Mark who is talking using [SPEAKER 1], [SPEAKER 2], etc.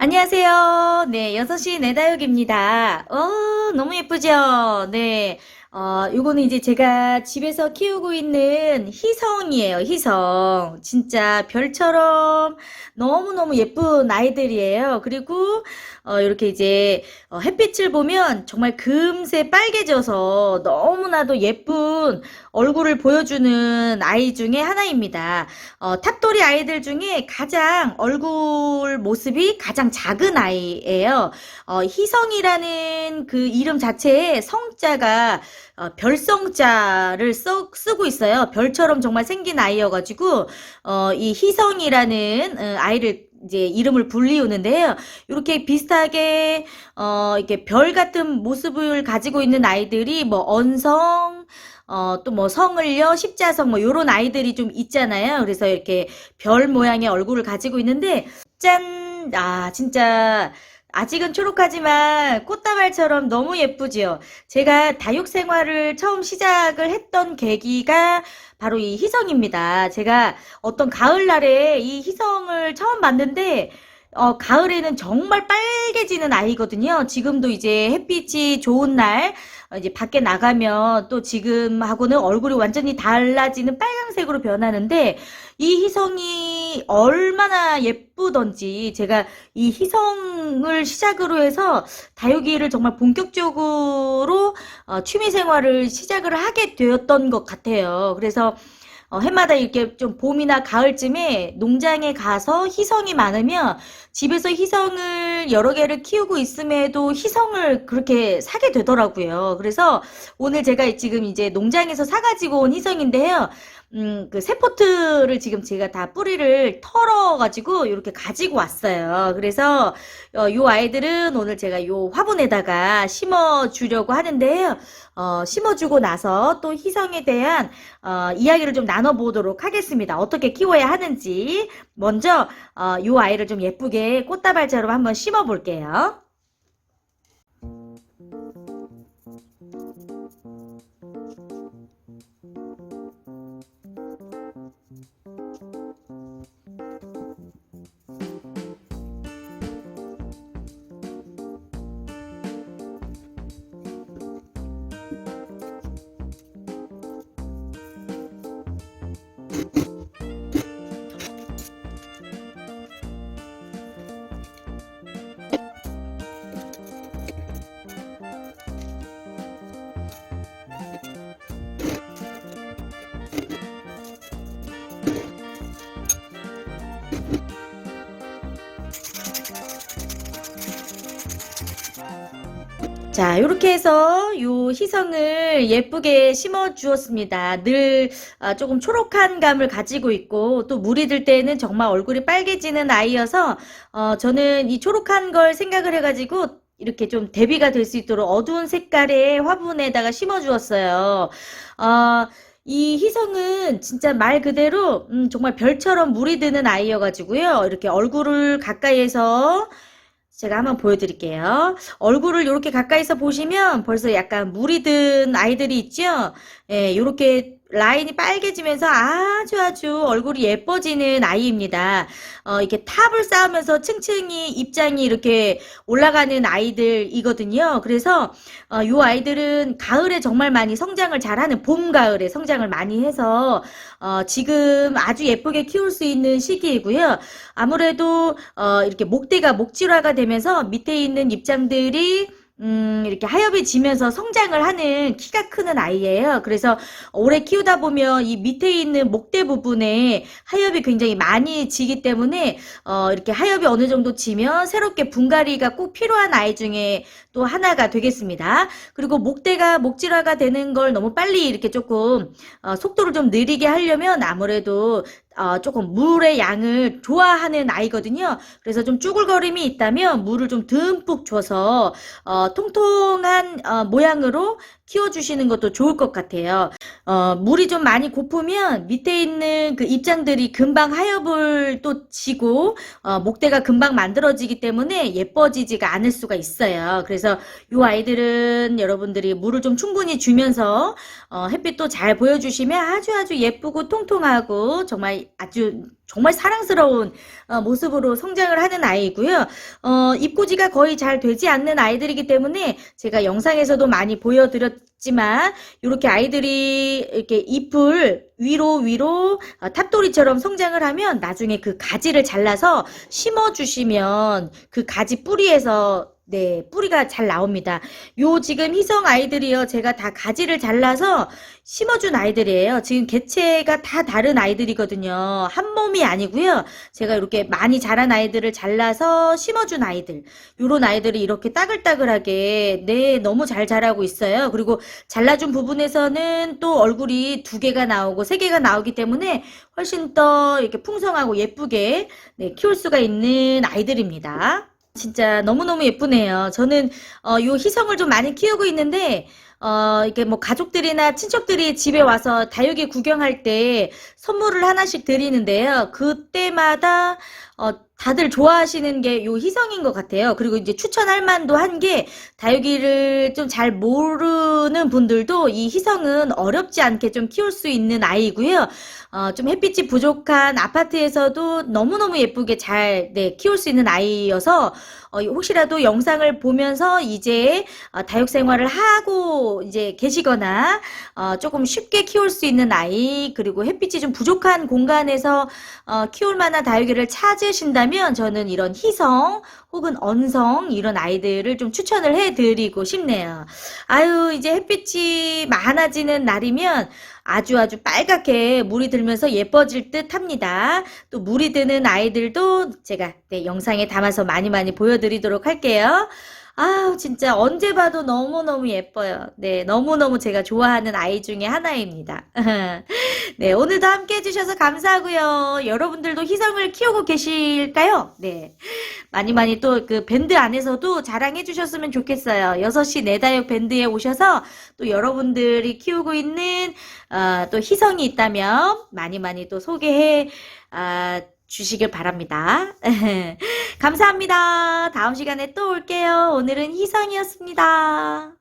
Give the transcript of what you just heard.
[SPEAKER 1] 안녕하세요. 네, 6시 내다육입니다. 어, 너무 예쁘죠? 네. 어, 요거는 이제 제가 집에서 키우고 있는 희성이에요, 희성. 진짜 별처럼 너무너무 예쁜 아이들이에요. 그리고, 어, 이렇게 이제, 어, 햇빛을 보면 정말 금세 빨개져서 너무나도 예쁜 얼굴을 보여주는 아이 중에 하나입니다. 어, 탑돌이 아이들 중에 가장 얼굴 모습이 가장 작은 아이예요. 어, 희성이라는 그 이름 자체에 성자가 어, 별성자를 써, 쓰고 있어요. 별처럼 정말 생긴 아이여가지고 어, 이 희성이라는 어, 아이를 이제 이름을 불리우는데요. 이렇게 비슷하게 어, 이렇게 별 같은 모습을 가지고 있는 아이들이 뭐 언성 어, 또 뭐 성을요, 십자성 뭐 요런 아이들이 좀 있잖아요. 그래서 이렇게 별 모양의 얼굴을 가지고 있는데 짠! 아, 진짜 아직은 초록하지만 꽃다발처럼 너무 예쁘지요. 제가 다육 생활을 처음 시작을 했던 계기가 바로 이 희성입니다. 제가 어떤 가을날에 이 희성을 처음 봤는데 어, 가을에는 정말 빨개지는 아이거든요. 지금도 이제 햇빛이 좋은 날, 어, 이제 밖에 나가면 또 지금하고는 얼굴이 완전히 달라지는 빨강색으로 변하는데, 이 희성이 얼마나 예쁘던지, 제가 이 희성을 시작으로 해서 다육이를 정말 본격적으로 어, 취미 생활을 시작을 하게 되었던 것 같아요. 그래서 어, 해마다 이렇게 좀 봄이나 가을쯤에 농장에 가서 희성이 많으면 집에서 희성을 여러 개를 키우고 있음에도 희성을 그렇게 사게 되더라고요. 그래서 오늘 제가 지금 이제 농장에서 사가지고 온 희성인데요. 음, 그 세포트를 지금 제가 다 뿌리를 털어가지고 이렇게 가지고 왔어요. 그래서 어, 요 아이들은 오늘 제가 요 화분에다가 심어 주려고 하는데요. 어, 심어주고 나서 또 희성에 대한 어, 이야기를 좀 나눠보도록 하겠습니다. 어떻게 키워야 하는지 먼저 어, 요 아이를 좀 예쁘게 꽃다발처럼 한번 심어 볼게요. you 자, 이렇게 해서 요 희성을 예쁘게 심어 주었습니다. 늘 아, 조금 초록한 감을 가지고 있고 또 물이 들 때는 정말 얼굴이 빨개지는 아이여서 어, 저는 이 초록한 걸 생각을 해가지고 이렇게 좀 대비가 될 수 있도록 어두운 색깔의 화분에다가 심어 주었어요. 어, 이 희성은 진짜 말 그대로 음, 정말 별처럼 물이 드는 아이여가지고요. 이렇게 얼굴을 가까이에서 제가 한번 보여드릴게요. 얼굴을 이렇게 가까이서 보시면 벌써 약간 물이 든 아이들이 있죠? 예, 이렇게 라인이 빨개지면서 아주 아주 얼굴이 예뻐지는 아이입니다. 어, 이렇게 탑을 쌓으면서 층층이 입장이 이렇게 올라가는 아이들이거든요. 그래서 어, 이 아이들은 가을에 정말 많이 성장을 잘하는 봄, 가을에 성장을 많이 해서 어, 지금 아주 예쁘게 키울 수 있는 시기이고요. 아무래도 어, 이렇게 목대가 목질화가 되면서 밑에 있는 입장들이 음, 이렇게 하엽이 지면서 성장을 하는 키가 크는 아이예요. 그래서 오래 키우다 보면 이 밑에 있는 목대 부분에 하엽이 굉장히 많이 지기 때문에 어, 이렇게 하엽이 어느 정도 지면 새롭게 분갈이가 꼭 필요한 아이 중에 또 하나가 되겠습니다. 그리고 목대가 목질화가 되는 걸 너무 빨리 이렇게 조금 어, 속도를 좀 느리게 하려면 아무래도 어, 조금 물의 양을 좋아하는 아이거든요. 그래서 좀 쭈글거림이 있다면 물을 좀 듬뿍 줘서 어, 통통한 어, 모양으로 키워주시는 것도 좋을 것 같아요. 어, 물이 좀 많이 고프면 밑에 있는 그 입장들이 금방 하엽을 또 지고 어, 목대가 금방 만들어지기 때문에 예뻐지지가 않을 수가 있어요. 그래서 이 아이들은 여러분들이 물을 좀 충분히 주면서 어, 햇빛도 잘 보여주시면 아주 아주 예쁘고 통통하고 정말 아주 정말 사랑스러운 어, 모습으로 성장을 하는 아이고요. 어, 입고지가 거의 잘 되지 않는 아이들이기 때문에 제가 영상에서도 많이 보여드렸지만 이렇게 아이들이 이렇게 잎을 위로 위로 어, 탑돌이처럼 성장을 하면 나중에 그 가지를 잘라서 심어 주시면 그 가지 뿌리에서 네, 뿌리가 잘 나옵니다. 요 지금 희성 아이들이요. 제가 다 가지를 잘라서 심어준 아이들이에요. 지금 개체가 다 다른 아이들이거든요. 한 몸이 아니고요. 제가 이렇게 많이 자란 아이들을 잘라서 심어준 아이들. 요런 아이들이 이렇게 따글따글하게 네, 너무 잘 자라고 있어요. 그리고 잘라준 부분에서는 또 얼굴이 두 개가 나오고 세 개가 나오기 때문에 훨씬 더 이렇게 풍성하고 예쁘게 네, 키울 수가 있는 아이들입니다. 진짜 너무너무 예쁘네요. 저는 어, 요 희성을 좀 많이 키우고 있는데 어, 이게 뭐 가족들이나 친척들이 집에 와서 다육이 구경할 때 선물을 하나씩 드리는데요. 그때마다 어, 다들 좋아하시는 게 요 희성인 것 같아요. 그리고 이제 추천할 만도 한 게 다육이를 좀 잘 모르는 분들도 이 희성은 어렵지 않게 좀 키울 수 있는 아이고요. 어, 좀 햇빛이 부족한 아파트에서도 너무너무 예쁘게 잘, 네, 키울 수 있는 아이여서, 어, 혹시라도 영상을 보면서 이제 어, 다육 생활을 하고 이제 계시거나, 어, 조금 쉽게 키울 수 있는 아이, 그리고 햇빛이 좀 부족한 공간에서 어, 키울 만한 다육이를 찾 으신다면 저는 이런 희성 혹은 언성 이런 아이들을 좀 추천을 해드리고 싶네요. 아유, 이제 햇빛이 많아지는 날이면 아주 아주 빨갛게 물이 들면서 예뻐질 듯 합니다. 또 물이 드는 아이들도 제가 네, 영상에 담아서 많이 많이 보여드리도록 할게요. 아우, 진짜 언제 봐도 너무너무 예뻐요. 네, 너무너무 제가 좋아하는 아이 중에 하나입니다. 네, 오늘도 함께 해주셔서 감사하고요. 여러분들도 희성을 키우고 계실까요? 네. 많이 많이 또 그 밴드 안에서도 자랑해 주셨으면 좋겠어요. 6시 내다육 밴드에 오셔서 또 여러분들이 키우고 있는 어, 또 희성이 있다면 많이 많이 또 소개해 아, 주시길 바랍니다. 감사합니다. 다음 시간에 또 올게요. 오늘은 희성이었습니다.